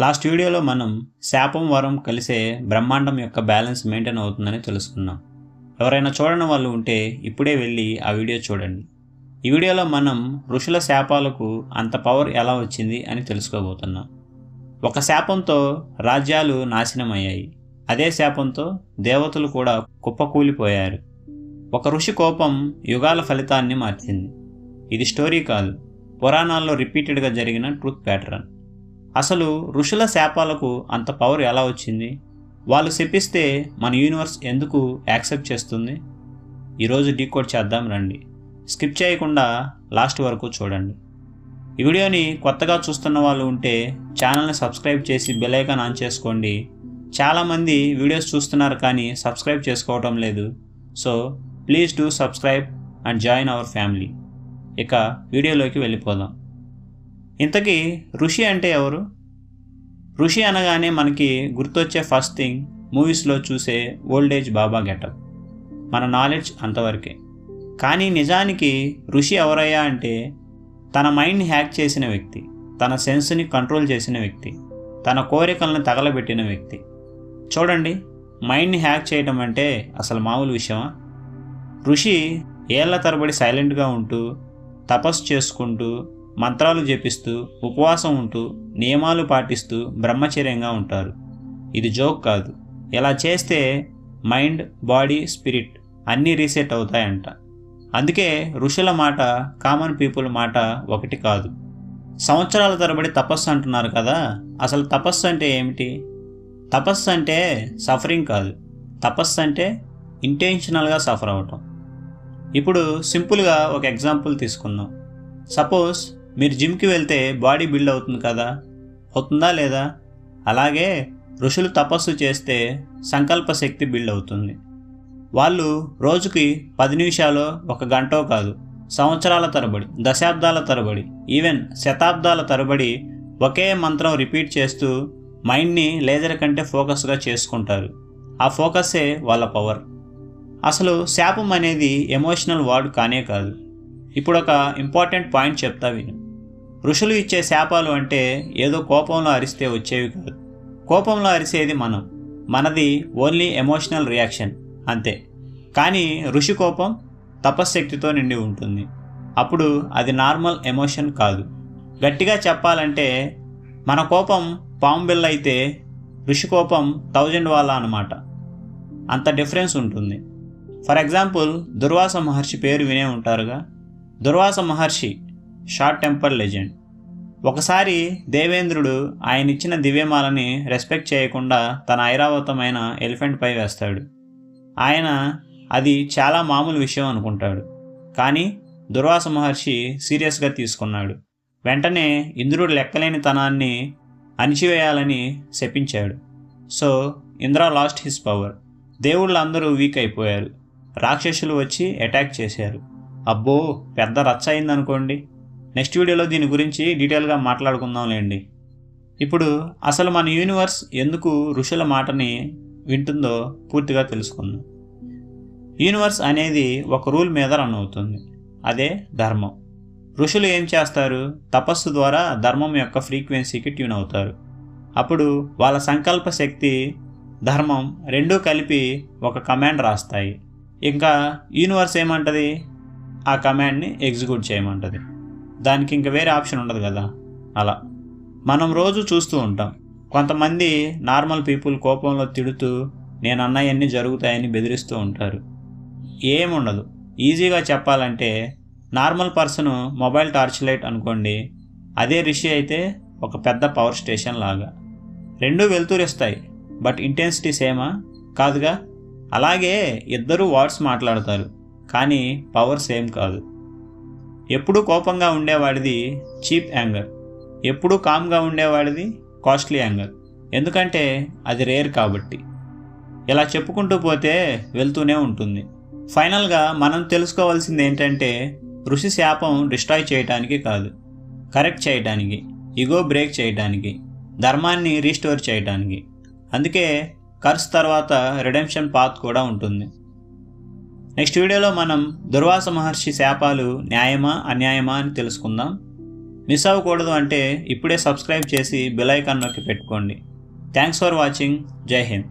Last వీడియోలో మనం శాపం వరం కలిసే బ్రహ్మాండం యొక్క బ్యాలెన్స్ మెయింటైన్ అవుతుందని తెలుసుకున్నాం. ఎవరైనా చూడని వాళ్ళు ఉంటే ఇప్పుడే వెళ్ళి ఆ వీడియో చూడండి. ఈ వీడియోలో మనం ఋషుల శాపాలకు అంత పవర్ ఎలా వచ్చింది అని తెలుసుకోబోతున్నాం. ఒక శాపంతో రాజ్యాలు నాశనమయ్యాయి. అదే శాపంతో దేవతలు కూడా కుప్పకూలిపోయారు. ఒక ఋషి కోపం యుగాల ఫలితాన్ని మార్చింది. ఇది స్టోరీ కాదు. పురాణాల్లో రిపీటెడ్గా జరిగిన ట్రూత్ ప్యాటర్న్ అసలు ఋషుల శాపాలకు అంత పవర్ ఎలా వచ్చింది? వాళ్ళు శపిస్తే మన యూనివర్స్ ఎందుకు యాక్సెప్ట్ చేస్తుంది? ఈరోజు డీకోడ్ చేద్దాం రండి. స్కిప్ చేయకుండా లాస్ట్ వరకు చూడండి. ఈ వీడియోని కొత్తగా చూస్తున్న వాళ్ళు ఉంటే ఛానల్ని సబ్స్క్రైబ్ చేసి బెలైకాన్ ఆన్ చేసుకోండి. చాలామంది వీడియోస్ చూస్తున్నారు కానీ సబ్స్క్రైబ్ చేసుకోవటం లేదు. So please do subscribe and join our family ఇక వీడియోలోకి వెళ్ళిపోదాం. ఇంతకీ ఋషి అంటే ఎవరు? ఋషి అనగానే మనకి గుర్తొచ్చే ఫస్ట్ థింగ్ మూవీస్లో చూసే ఓల్డ్ ఏజ్ బాబా గెటప్. మన నాలెడ్జ్ అంతవరకే. కానీ నిజానికి ఋషి ఎవరయ్యా అంటే తన మైండ్ని హ్యాక్ చేసిన వ్యక్తి తన సెన్స్ని కంట్రోల్ చేసిన వ్యక్తి తన కోరికలను తగలబెట్టిన వ్యక్తి. చూడండి మైండ్ని హ్యాక్ చేయడం అంటే అసలు మామూలు విషయమా? ఋషి ఏళ్ళ తరబడి సైలెంట్గా ఉంటూ తపస్సు చేసుకుంటూ మంత్రాలు జపిస్తూ ఉపవాసం ఉంటూ నియమాలు పాటిస్తూ బ్రహ్మచర్యంగా ఉంటారు. ఇది జోక్ కాదు. ఇలా చేస్తే మైండ్ బాడీ స్పిరిట్ అన్నీ రీసెట్ అవుతాయంట. అందుకే ఋషుల మాట కామన్ పీపుల్ మాట ఒకటి కాదు. సంవత్సరాల తరబడి తపస్సు అంటున్నారు కదా అసలు తపస్సు అంటే ఏమిటి? తపస్సు అంటే సఫరింగ్ కాదు. తపస్సు అంటే ఇంటెన్షనల్గా సఫర్ అవటం. ఇప్పుడు సింపుల్గా ఒక ఎగ్జాంపుల్ తీసుకుందాం. సపోజ్ మీరు జిమ్కి వెళ్తే బాడీ బిల్డ్ అవుతుంది కదా? అవుతుందా లేదా? అలాగే ఋషులు తపస్సు చేస్తే సంకల్ప శక్తి బిల్డ్ అవుతుంది. వాళ్ళు రోజుకి పది నిమిషాలు ఒక గంటో కాదు సంవత్సరాల తరబడి దశాబ్దాల తరబడి ఈవెన్ శతాబ్దాల తరబడి ఒకే మంత్రం రిపీట్ చేస్తూ మైండ్ని లేజర్ కంటే ఫోకస్గా చేసుకుంటారు. ఆ ఫోకస్సే వాళ్ళ పవర్. అసలు శాపం అనేది ఎమోషనల్ వర్డ్ కానే కాదు. ఇప్పుడు ఒక ఇంపార్టెంట్ పాయింట్ చెప్తా విను. ఋషులు ఇచ్చే శాపాలు అంటే ఏదో కోపంలో అరిస్తే వచ్చేవి కాదు. కోపంలో అరిసేది మనం. మనది ఓన్లీ ఎమోషనల్ రియాక్షన్ అంతే. కానీ ఋషి కోపం తపశ్శక్తితో నిండి ఉంటుంది. అప్పుడు అది నార్మల్ ఎమోషన్ కాదు. గట్టిగా చెప్పాలంటే మన కోపం పాము బిల్ల అయితే ఋషి కోపం థౌజండ్ వాళ్ళ అనమాట అంత డిఫరెన్స్ ఉంటుంది. ఫర్ ఎగ్జాంపుల్ దుర్వాస మహర్షి పేరు వినే ఉంటారుగా? Durvasa Maharshi short temper legend. ఒకసారి దేవేంద్రుడు ఆయన ఇచ్చిన దివ్యమాలని రెస్పెక్ట్ చేయకుండా తన ఐరావతమైన ఎలిఫెంట్పై వేస్తాడు. ఆయన అది చాలా మామూలు విషయం అనుకుంటాడు. కానీ దుర్వాస మహర్షి సీరియస్గా తీసుకున్నాడు. వెంటనే ఇంద్రుడు లెక్కలేని తనాన్ని అణిచివేయాలని శపించాడు. So Indra lost his power దేవుళ్ళందరూ weak అయిపోయారు. రాక్షసులు వచ్చి అటాక్ చేశారు. అబ్బో పెద్ద రచ్చ అయిందనుకోండి. నెక్స్ట్ వీడియోలో దీని గురించి డీటెయిల్గా మాట్లాడుకుందాంలేండి. ఇప్పుడు అసలు మన యూనివర్స్ ఎందుకు ఋషుల మాటని వింటుందో పూర్తిగా తెలుసుకుందాం. యూనివర్స్ అనేది ఒక రూల్ మీద రన్ అవుతుంది. అదే ధర్మం. ఋషులు ఏం చేస్తారు? తపస్సు ద్వారా ధర్మం యొక్క ఫ్రీక్వెన్సీకి ట్యూన్ అవుతారు. అప్పుడు వాళ్ళ సంకల్ప శక్తి ధర్మం రెండూ కలిపి ఒక కమాండ్ రాస్తాయి. ఇంకా యూనివర్స్ ఏమంటుంది? ఆ కమాండ్ని ఎగ్జిక్యూట్ చేయమంటుంది. దానికి ఇంక వేరే ఆప్షన్ ఉండదు కదా? అలా. మనం రోజు చూస్తూ ఉంటాం. కొంతమంది నార్మల్ పీపుల్ కోపంలో తిడుతూ నేను అన్నయన్నీ జరుగుతాయని బెదిరిస్తూ ఉంటారు. ఏముండదు. ఈజీగా చెప్పాలంటే normal person mobile torch light అనుకోండి అదే రిషి అయితే ఒక పెద్ద పవర్ స్టేషన్ లాగా. రెండూ వెళ్తూరిస్తాయి బట్ ఇంటెన్సిటీ సేమా? కాదుగా? అలాగే ఇద్దరూ వర్డ్స్ మాట్లాడతారు. కానీ పవర్ సేమ్ కాదు. ఎప్పుడూ కోపంగా ఉండేవాడిది చీప్ యాంగర్. ఎప్పుడూ కామ్గా ఉండేవాడిది కాస్ట్లీ యాంగర్. ఎందుకంటే అది రేర్ కాబట్టి. ఇలా చెప్పుకుంటూ పోతే వెళ్తూనే ఉంటుంది. ఫైనల్గా మనం తెలుసుకోవాల్సింది ఏంటంటే ఋషి శాపం డిస్ట్రాయ్ చేయడానికి కాదు. కరెక్ట్ చేయడానికి ఇగో బ్రేక్ చేయడానికి ధర్మాన్ని రీస్టోర్ చేయడానికి అందుకే కర్స్ తర్వాత రిడెంప్షన్ పాత్ కూడా ఉంటుంది. నెక్స్ట్ వీడియోలో మనం దుర్వాస మహర్షి శాపాలు న్యాయమా అన్యాయమా అని తెలుసుకుందాం. మిస్ అవ్వకూడదు అంటే ఇప్పుడే సబ్స్క్రైబ్ చేసి బెల్ ఐకాన్ నొక్కి పెట్టుకోండి. Thanks for watching. Jai Hind.